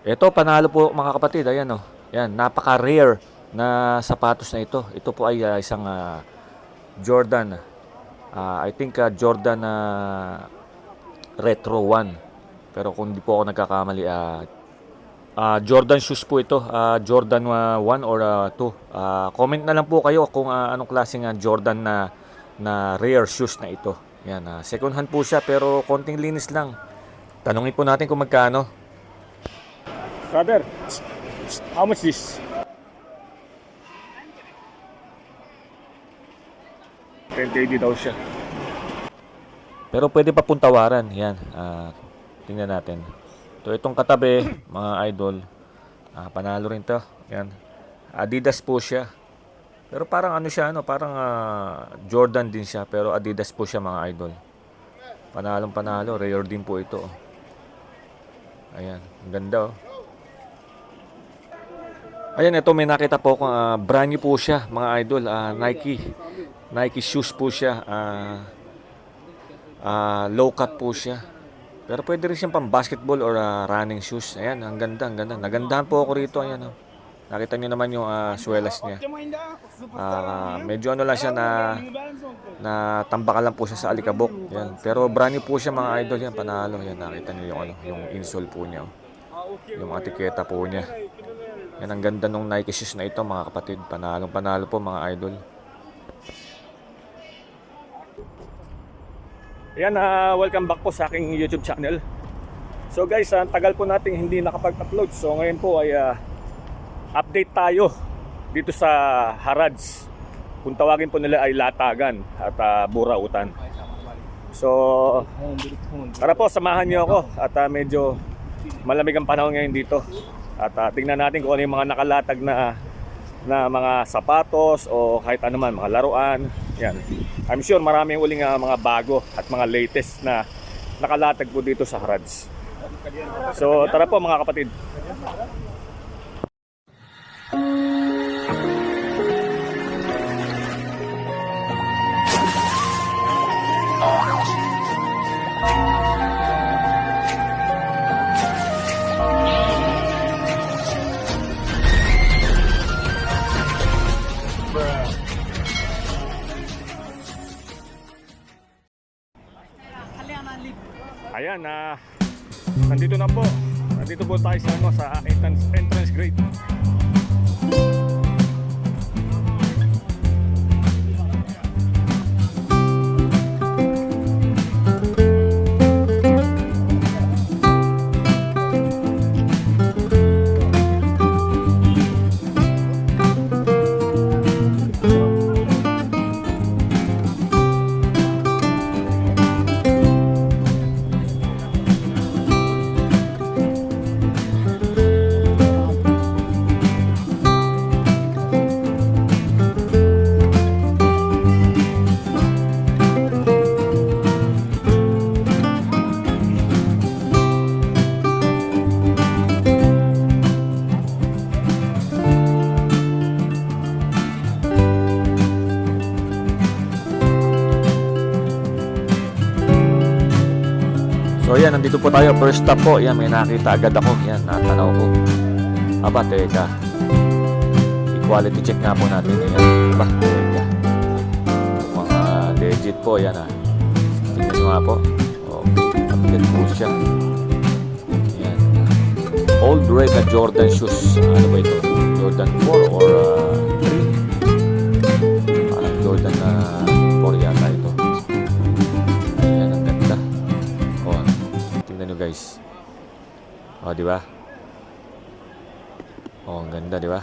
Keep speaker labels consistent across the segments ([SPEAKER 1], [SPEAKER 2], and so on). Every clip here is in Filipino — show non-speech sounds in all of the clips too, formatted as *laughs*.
[SPEAKER 1] Ito, panalo po mga kapatid. Ayan oh. Yan, napaka-rare na sapatos na ito. Ito po ay ah, isang ah, Jordan. Ah, I think ah, Jordan na Retro 1. Pero kung hindi po ako nagkakamali, ah, ah, Jordan shoes po ito. Ah, Jordan ah, 1 or 2. Ah, comment na lang po kayo kung ah, anong klaseng ah, Jordan na na rare shoes na ito. Yan, ah, second hand po siya pero konting linis lang. Tanungin po natin kung magkano.
[SPEAKER 2] Brother, how much this? $10 daw siya.
[SPEAKER 1] Pero pwede pa puntawaran. Yan. ah, tingnan natin. So itong katabi, *coughs* mga idol, ah, panalo rin to. Yan. Adidas po siya. Pero parang ano siya, ano, parang ah, Jordan din siya. Pero Adidas po siya mga idol. Panalong panalo. Rare din po ito. oh. Ayan. Ang ganda oh. Ayan, ito may nakita po akong ah, brand new po siya, mga idol. ah, Nike. Nike shoes po siya. ah Ah, low cut po siya. Pero pwede rin siyang pang basketball or ah, running shoes. Ayan, ang ganda, ang ganda. Nagandahan po ako rito. Ayan, oh. Nakita niyo naman yung ah, swelas niya. Ah, medyo ano lang siya na na tambakan lang po siya sa alikabok. Yan. Pero brand new po siya mga idol yan, panalo. Yan, nakita niyo yung ano, yung insole po niya. oh. Yung etiketa po niya. Yan ang ganda ng Nike shoes na ito mga kapatid. Panalong panalo po mga idol.
[SPEAKER 2] Ayan, ah, welcome back po sa aking YouTube channel. So guys, ang tagal po nating hindi nakapag-upload. So ngayon po ay ah, update tayo dito sa Harads. Kung tawagin po nila ay Latagan at ah, Burautan. So, tara po, samahan niyo ako at ah, medyo malamig ang panahon ngayon dito. At ah, tingnan natin kung ano yung mga nakalatag na na mga sapatos o kahit ano man, mga laruan. Yan. I'm sure maraming uling ah, mga bago at mga latest na nakalatag po dito sa Harads. So tara po mga kapatid. Ayan, na nandito na po. Nandito po tayo sa ano sa entrance entrance grade.
[SPEAKER 1] So yan, nandito po tayo. First stop po. Yan, may nakita agad ako. Yan, natanaw ko. Aba, teka. Equality check nga po natin. Yan. Aba, teka. Mga legit po. Yan ah. Tingnan nga po. Okay. Update po siya. Yan. Old red na Jordan shoes. Ano ba ito? Jordan 4 or uh, Oh, di ba? Oh, ang ganda, di ba?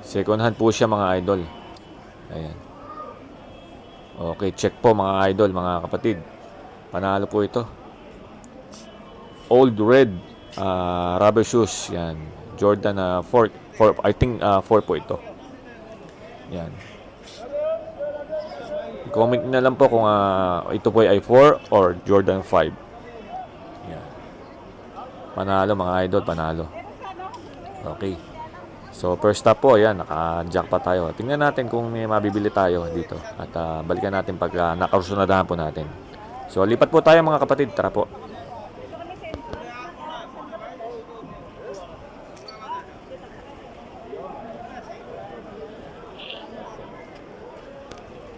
[SPEAKER 1] Second hand po siya mga idol. Ayan. Okay, check po mga idol, mga kapatid. Panalo po ito. Old red ah, rubber shoes. Yan. Jordan na 4, 4 I think ah, 4 po ito. Yan. Comment na lang po kung ah, ito po ay 4 or Jordan 5. Panalo mga idol, panalo. Okay. So first stop po, ayan, naka-jackpot tayo. Tingnan natin kung may mabibili tayo dito. At uh, balikan natin pag uh, nakarusunadahan po natin. So lipat po tayo mga kapatid, tara po.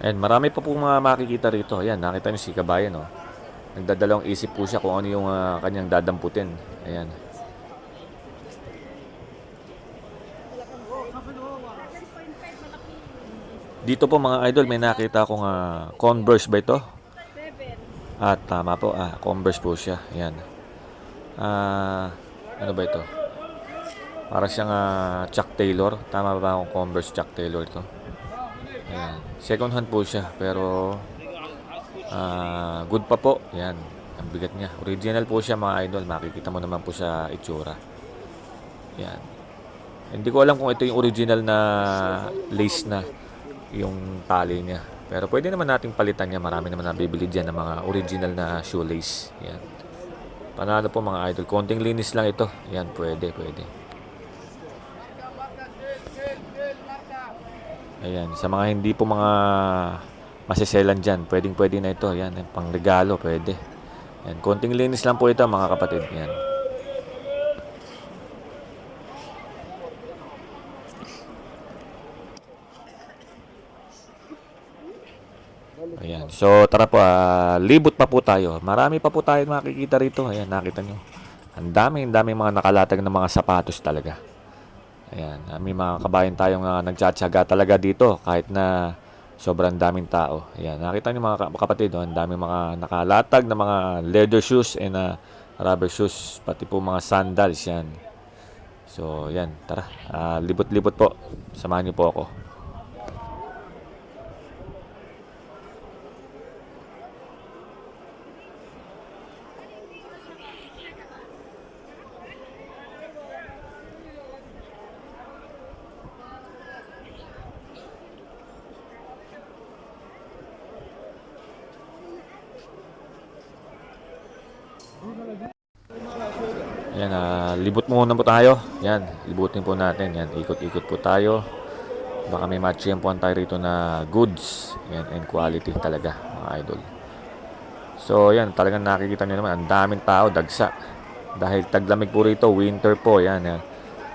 [SPEAKER 1] And marami pa po mga makikita rito. Ayan, nakita niyo si Kabayan, no? Oh. Nagdadalawang isip po siya kung ano yung uh, kanyang dadamputin. Ayan. Dito po mga idol, may nakita akong ah, Converse ba ito? At tama po, ah, Converse po siya. Ayan. Ah, ano ba ito? Para siyang ah, Chuck Taylor. Tama ba akong Converse Chuck Taylor ito? Ayan. Second hand po siya, pero ah, good pa po. Ayan. Ang bigat niya. Original po siya mga idol. Makikita mo naman po sa itsura. Ayan. Hindi ko alam kung ito yung original na lace na yung tali niya. Pero pwede naman nating palitan niya. Marami naman nabibili dyan ng mga original na shoelace. Yan. Panalo po mga idol. Konting linis lang ito. Yan, pwede, pwede. Ayan, sa mga hindi po mga masiselan dyan, pwedeng pwede na ito. Yan, pang regalo, pwede. Yan, konting linis lang po ito mga kapatid. Yan. Ayan. So, tara po. ah, libot pa po tayo. Marami pa po tayo makikita rito. Ayan, nakita nyo. Ang dami, ang dami mga nakalatag ng mga sapatos talaga. Ayan. ah, May mga kabayan tayong uh, nagtsatsaga talaga dito kahit na sobrang daming tao. Ayan. Nakita nyo mga ka- kapatid, oh, ang daming mga nakalatag na mga leather shoes and ah, rubber shoes. Pati po mga sandals yan. So, yan. Tara. ah, libot-libot po. Samahan niyo po ako. Yan, ah, libot muna po tayo. Yan, libutin po natin. Yan, ikot-ikot po tayo. Baka may matchempuan tayo rito na goods. Yan, and quality talaga, mga idol. So, yan, talagang nakikita nyo naman, ang daming tao, dagsa. Dahil taglamig po rito, winter po, yan. yan.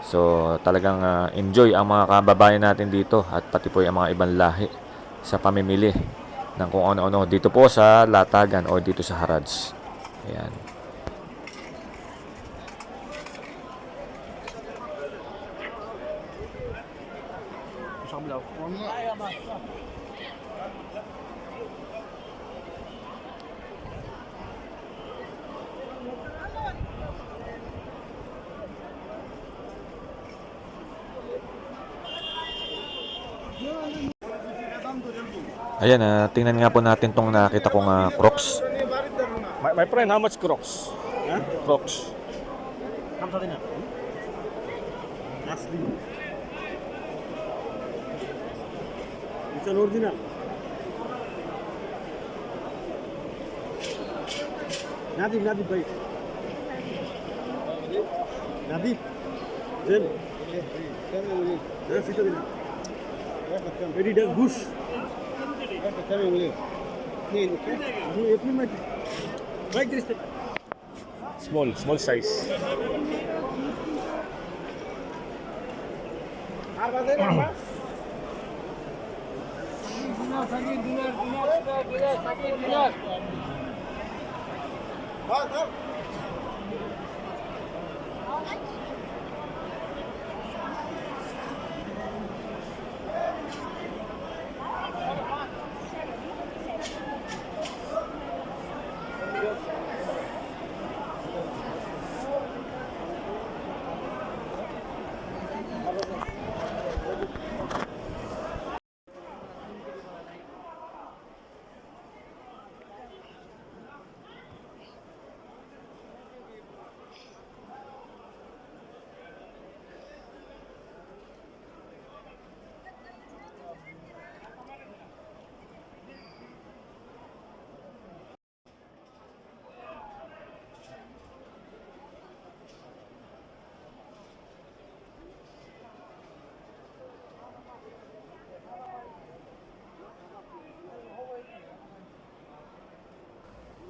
[SPEAKER 1] So, talagang ah, enjoy ang mga kababayan natin dito at pati po yung mga ibang lahi sa pamimili ng kung ano-ano dito po sa Latagan o dito sa Harads. Ayan. Ayan, uh, tingnan nga po natin tong nakita kong uh, Crocs.
[SPEAKER 2] My, my friend, how much Crocs? Huh?
[SPEAKER 3] Crocs. Kamsa din na. Lastly. It's an original. Nadib, Nadib, bhai. Nadib. Zen. Zen, Zen. Zen, Zen. Zen, Zen. Zen, Zen. Zen, Zen.
[SPEAKER 2] Small, small size. *laughs*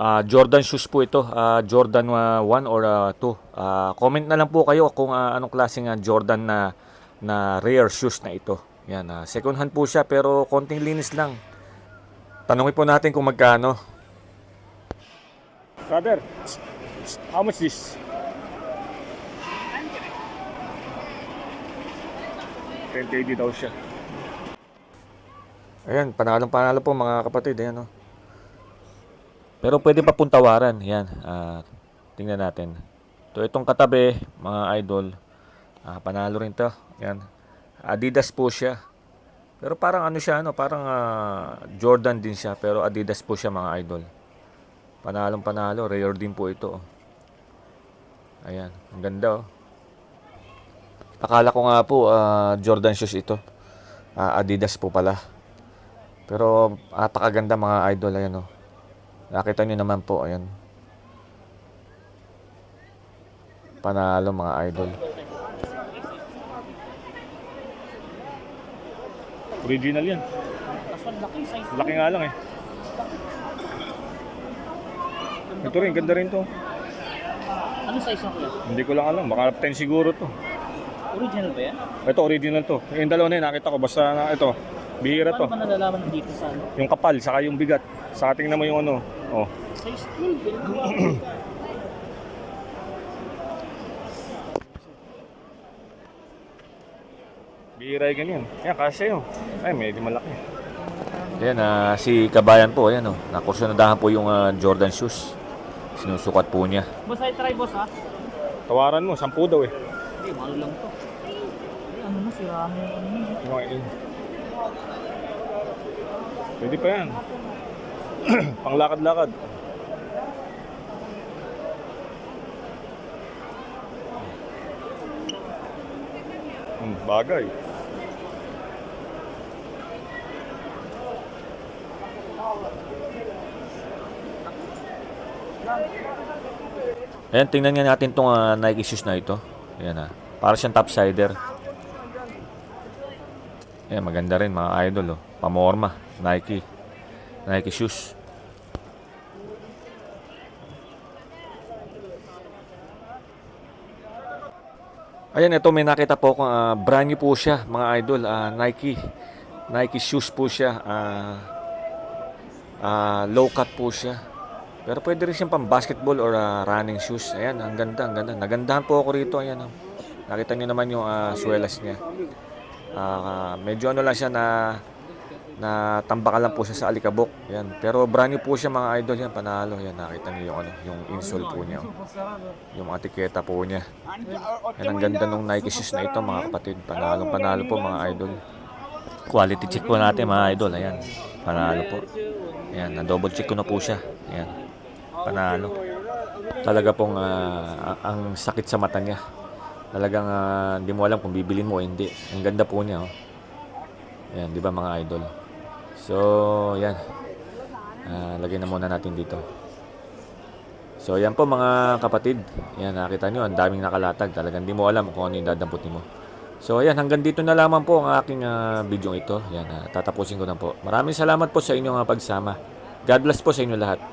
[SPEAKER 1] Ah, Jordan shoes po ito. Ah, Jordan 1 or 2. Ah, comment na lang po kayo kung ah, anong klaseng ah, Jordan na na rare shoes na ito. Yan, ah, second hand po siya pero konting linis lang. Tanungin po natin kung magkano.
[SPEAKER 2] Brother, how much this? $1080 daw siya.
[SPEAKER 1] Ayan, panalong panalo po mga kapatid. Ayan, oh. Pero pwede pa pong tawaran. Yan. ah, tingnan natin. So, itong katabi, mga idol. ah, panalo rin to. Yan. Adidas po siya. Pero parang ano siya, ano, parang ah, Jordan din siya. Pero Adidas po siya mga idol. Panalong panalo. Rare din po ito. oh. Ayan. Ang ganda oh. Akala ko nga po ah, Jordan shoes ito. Ah, Adidas po pala. Pero apakaganda mga idol ayan oh. Nakita niyo naman po ayan. Panalo mga idol.
[SPEAKER 2] Original yan. Laki nga lang eh. Ito rin, ganda rin to.
[SPEAKER 4] Ano size na kuya?
[SPEAKER 2] Hindi ko lang alam, baka 10 siguro to.
[SPEAKER 4] Original ba yan?
[SPEAKER 2] Ito, original to. Yung dalawa na yun, nakita ko. Basta na ito, bihira to.
[SPEAKER 4] Paano ba nalalaman dito sa ano?
[SPEAKER 2] Yung kapal, saka yung bigat. Saka tingnan mo yung ano. Oh.
[SPEAKER 4] Size *clears throat* 12.
[SPEAKER 2] Bihira yung ganyan. Yan, kasya yun. Ay, medyo malaki.
[SPEAKER 1] Ayan ah, si Kabayan po ayan oh. Nakursunadahan po yung ah, Jordan shoes. Sinusukat po niya.
[SPEAKER 4] Boss, ay try boss ha?
[SPEAKER 2] Tawaran mo, 10 daw eh.
[SPEAKER 4] Hindi, mahal lang to. Ay, ano na, sira na yung ano
[SPEAKER 2] yun. Pwede pa yan. *clears throat* Panglakad-lakad. Hmm, bagay.
[SPEAKER 1] Ayan, tingnan nga natin tong ah, Nike shoes na ito. Ayan ah. Para siyang topsider. Ayan, maganda rin mga idol oh. Pamorma, Nike. Nike shoes. Ayan, ito may nakita po akong ah, brand new po siya, mga idol. ah, Nike. Nike shoes po siya. ah, ah, low cut po siya. Pero pwede rin siyang pang basketball or ah, running shoes. Ayan, ang ganda, ang ganda. Nagandahan po ako rito. Ayan, oh. Nakita niyo naman yung ah, swelas niya. Ah, medyo ano lang siya na na tambakan lang po siya sa alikabok. Yan. Pero brand new po siya mga idol yan, panalo. Yan, nakita niyo yung ano, yung insole po niya. Yung etiketa po niya. Yan ang ganda ng Nike shoes na ito mga kapatid. Panalong panalo po mga idol. Quality check po natin mga idol. Ayan. Panalo po. Ayan, na-double check ko na po siya. Ayan. Panalo. Talaga pong ah, ang sakit sa mata niya. Talagang ah, hindi mo alam kung bibilin mo o hindi. Ang ganda po niya. Oh. Ayan, di ba mga idol? So, yan. Ah, lagay na muna natin dito. So, yan po mga kapatid. Yan, nakita nyo, ang daming nakalatag. Talagang di mo alam kung ano yung dadamputin mo. So, ayan, hanggang dito na lamang po ang aking ah, video ito. Yan, ah, tatapusin ko na po. Maraming salamat po sa inyong ah, pagsama. God bless po sa inyo lahat.